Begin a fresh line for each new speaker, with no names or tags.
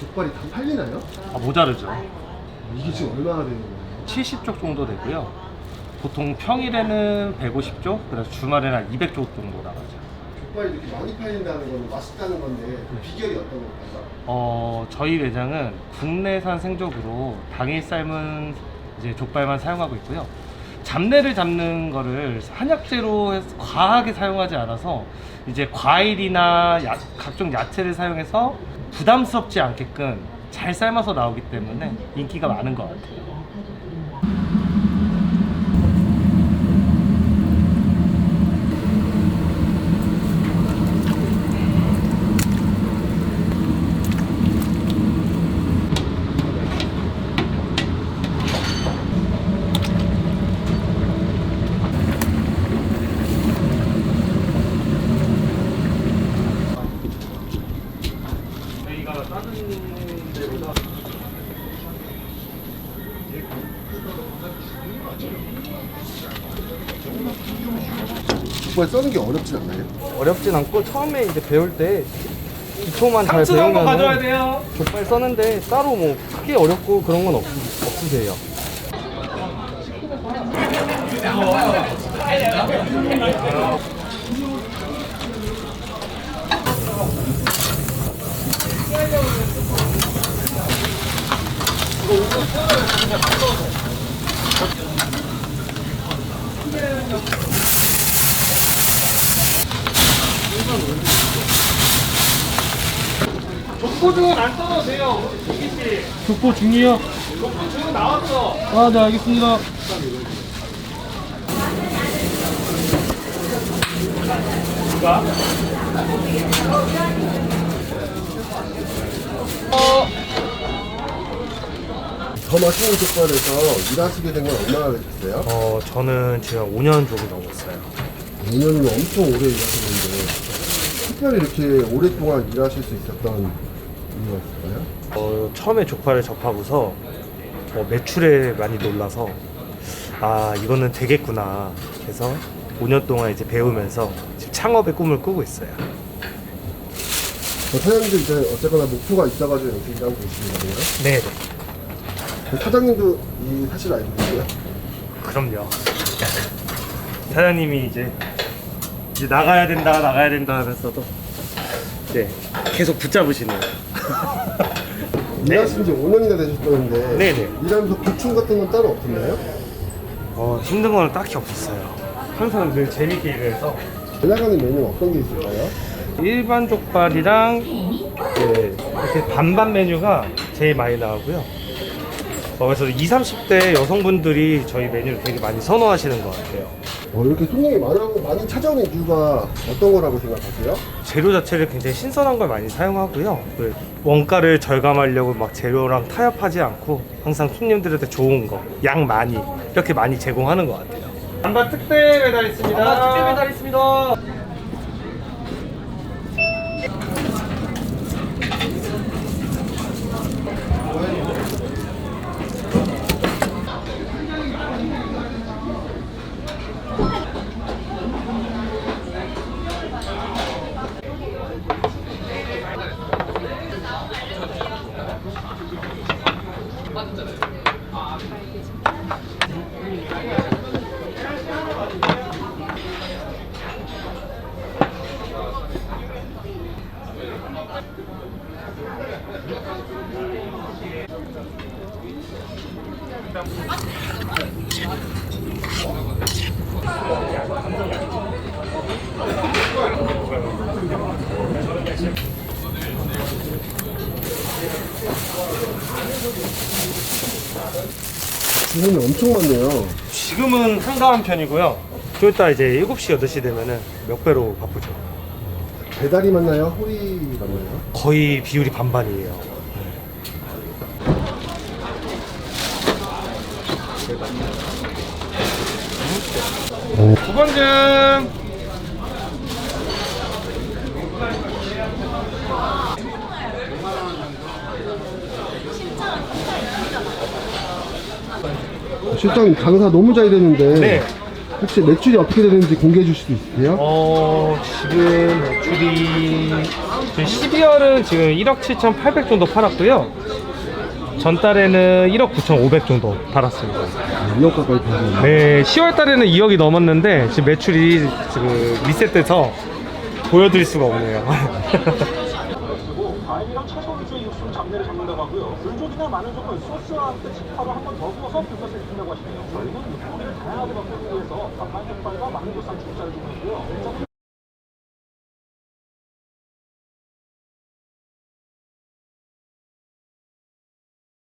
족발이 다 팔리나요?
아, 모자르죠.
이게 지금 얼마나 되는 거예요?
70쪽 정도 되고요. 보통 평일에는 150쪽, 그래서 주말에는 한 200쪽 정도 나가죠.
족발이 이렇게 많이 팔린다는 건 맛있다는 건데 그 비결이 어떤 걸까요?
어, 저희 매장은 국내산 생족으로 당일 삶은 이제 족발만 사용하고 있고요. 잡내를 잡는 거를 한약재로 해서 과하게 사용하지 않아서 이제 과일이나 야- 각종 야채를 사용해서 부담스럽지 않게끔 잘 삶아서 나오기 때문에 인기가 많은 것 같아요.
족발 써는 게 어렵진 않나요?
어렵진 않고 처음에 이제 배울 때 기초만 잘
상추 한번 가져와야
배우면
돼요.
족발 써는데 따로 뭐 크게 어렵고 그런 건 없, 없으세요.
족보중은 안 써도 돼요. 이기 씨.
족보 중이요?
족보중은 나왔어.
아, 네, 알겠습니다.
누가?
더 맛있는 족발에서 일하시게 된 건 얼마나 되셨어요?
어, 저는 지금 5년 조금 넘었어요.
5년이면 엄청 오래 일하셨는데 특별히 이렇게 오랫동안 일하실 수 있었던 이유가 있을까요?
어, 처음에 족발을 접하고서 어, 매출에 많이 놀라서 아 이거는 되겠구나 해서 5년 동안 이제 배우면서 지금 창업의 꿈을 꾸고 있어요.
어, 사장님도 이제 어쨌거나 목표가 있어가지고 여기 일하고 계시는 거예요?
네,
사장님도 이 사실 알고 계세요?
그럼요. 사장님이 이제 이제 나가야 된다, 나가야 된다 하면서도 이제 계속 붙잡으시네요.
일하신 지 5년이나 되셨다는데
네네.
일하면서 고충 같은 건 따로 없었나요?
어, 힘든 거는 딱히 없었어요. 항상 늘 재밌게 일해서
잘 나가는 메뉴는 어떤 게 있을까요?
일반 족발이랑 예, 이렇게 반반 메뉴가 제일 많이 나오고요. 어, 그래서 20, 30대 여성분들이 저희 메뉴를 되게 많이 선호하시는 것 같아요.
어, 이렇게 손님이 많이, 많이 찾아오는 이유가 어떤 거라고 생각하세요?
재료 자체를 굉장히 신선한 걸 많이 사용하고요. 그 원가를 절감하려고 막 재료랑 타협하지 않고 항상 손님들한테 좋은 거, 양 많이 이렇게 많이 제공하는 것 같아요. 반반 특대 배달 있습니다.
반반 특대 배달
있습니다.
주문이 엄청 많네요.
지금은 한가한 편이고요. 좀 이따 이제 7시, 8시 되면은 몇 배로 바쁘죠.
배달이 맞나요? 홀이 맞나요?
거의 비율이 반반이에요. 두 번쯤
실장님 장사 너무 잘 되는데
네.
혹시 매출이 어떻게 되는지 공개해 주실 수 있으세요?
어, 지금 매출이 지금 12월은 지금 1억 7,800 정도 팔았고요. 전달에는 1억 9,500 정도 팔았습니다.
2억 가까이 되네요.
네, 10월 달에는 2억이 넘었는데 지금 매출이 지금 리셋돼서 보여드릴 수가 없네요.
그리고 과일이랑 채소 위주의 육수로 잡내를 잡는다고 하고요. 불족이나 마늘 조금 소스와 함께 직화로 한 번 더 구워서 불맛을 준다고 하시네요. 저희는 육고기를 다양하게 먹기 위해서 반반 족발과 마늘도쌈 중짜를 주고 있고요